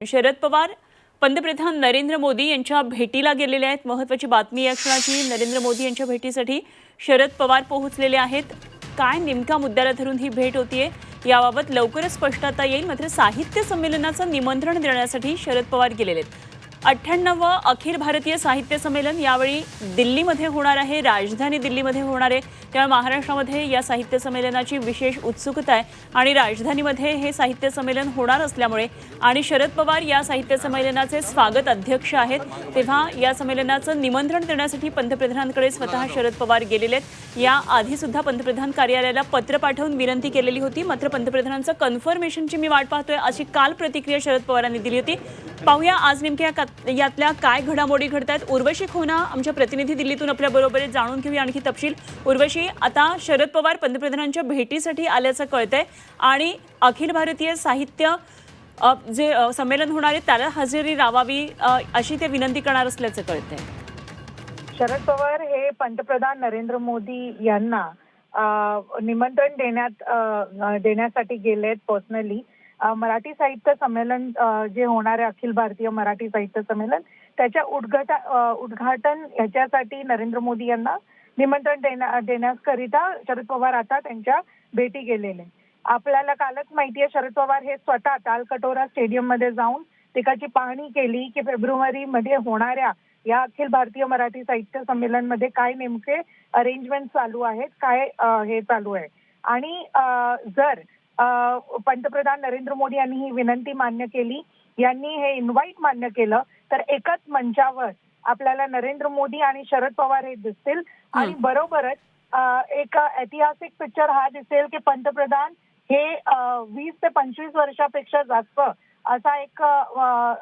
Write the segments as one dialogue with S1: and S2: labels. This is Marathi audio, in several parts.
S1: शरद पवार पंतप्रधान नरेंद्र मोदी यांच्या भेटीला गेलेले आहेत. महत्वाची बातमी या क्षणाची नरेंद्र मोदी यांच्या भेटीसाठी शरद पवार पोहोचलेले आहेत. काय नेमका मुद्द्याला धरून ही भेट होतीये याबाबत लवकरच स्पष्टता येईल. मात्र साहित्य संमेलनाचं निमंत्रण देण्यासाठी शरद पवार गेलेले आहेत. अठ्ठ्याण्णवं अखिल भारतीय साहित्य संमेलन यावेळी दिल्लीमध्ये होणार आहे राजधानी दिल्लीमध्ये होणार आहे. त्यामुळे महाराष्ट्रामध्ये या साहित्य संमेलनाची विशेष उत्सुकता आहे आणि राजधानीमध्ये हे साहित्य संमेलन होणार असल्यामुळे आणि शरद पवार या साहित्य संमेलनाचे स्वागत अध्यक्ष आहेत तेव्हा या संमेलनाचं निमंत्रण देण्यासाठी पंतप्रधानांकडे स्वतः शरद पवार गेलेले आहेत. या आधीसुद्धा पंतप्रधान कार्यालयाला पत्र पाठवून विनंती केलेली होती. मात्र पंतप्रधानांचं कन्फर्मेशनची मी वाट पाहतोय अशी काल प्रतिक्रिया शरद पवारांनी दिली होती. पाहूया आज नेमक्या यातल्या काय घडामोडी घडत आहेत उर्वशी खोना आमच्या प्रतिनिधी दिल्लीतून आपल्या बरोबर जाणून घेऊया. आणखी तपशील. उर्वशी आता शरद पवार पंतप्रधानांच्या भेटीसाठी आल्याचं कळतंय आणि अखिल भारतीय साहित्य जे संमेलन होणार आहे त्याला हजेरी लावावी अशी ते विनंती करणार असल्याचं कळतंय.
S2: शरद पवार हे पंतप्रधान नरेंद्र मोदी यांना निमंत्रण देण्यात देण्यासाठी गेलेत पर्सनली मराठी साहित्य संमेलन जे होणार आहे अखिल भारतीय मराठी साहित्य संमेलन त्याच्या उद्घाटन उद्घाटन याच्यासाठी नरेंद्र मोदी यांना निमंत्रण देण्या देण्याकरिता शरद पवार आता त्यांच्या भेटी गेलेले. आपल्याला कालच माहिती आहे शरद पवार हे स्वतः तालकटोरा स्टेडियममध्ये जाऊन तिकाची पाहणी केली की फेब्रुवारी मध्ये होणाऱ्या या अखिल भारतीय मराठी साहित्य संमेलनमध्ये काय नेमके अरेंजमेंट चालू आहेत काय हे चालू आहे. आणि जर पंतप्रधान नरेंद्र मोदी यांनी ही विनंती मान्य केली. यांनी हे इन्व्हाइट मान्य केलं. तर एकाच मंचावर आपल्याला नरेंद्र मोदी आणि शरद पवार हे दिसतील. आणि बरोबरच एक ऐतिहासिक पिक्चर हा दिसेल की पंतप्रधान हे वीस ते पंचवीस वर्षापेक्षा जास्त असा एक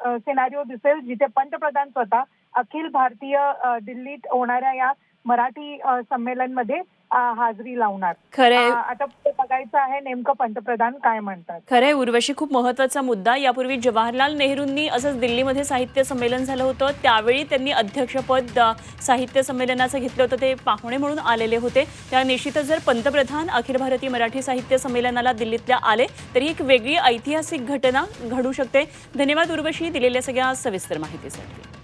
S2: सिनारिओ दिसेल जिथे पंतप्रधान स्वतः अखिल भारतीय दिल्लीत होणाऱ्या या मराठी संमेलनमध्ये हाजरी लावणार.
S1: खरंय.
S2: अ, आता बघायचं आहे नेमकं पंतप्रधान काय म्हणतात?
S1: खरंय उर्वशी खूप महत्त्वाचा मुद्दा. यापूर्वी जवाहरलाल नेहरूंनी असंच दिल्लीमध्ये साहित्य संमेलन झालं होतं. त्यावेळी त्यांनी अध्यक्षपद साहित्य संमेलनाचं घेतलं होतं ते पाहुणे म्हणून आलेले होते. त्या निश्चितच जर पंतप्रधान अखिल भारतीय मराठी साहित्य संमेलनाला दिल्लीतल्या आले तरी एक वेगळी ऐतिहासिक घटना घडू शकते. धन्यवाद उर्वशी दिलेल्या सगळ्या सविस्तर माहितीसाठी.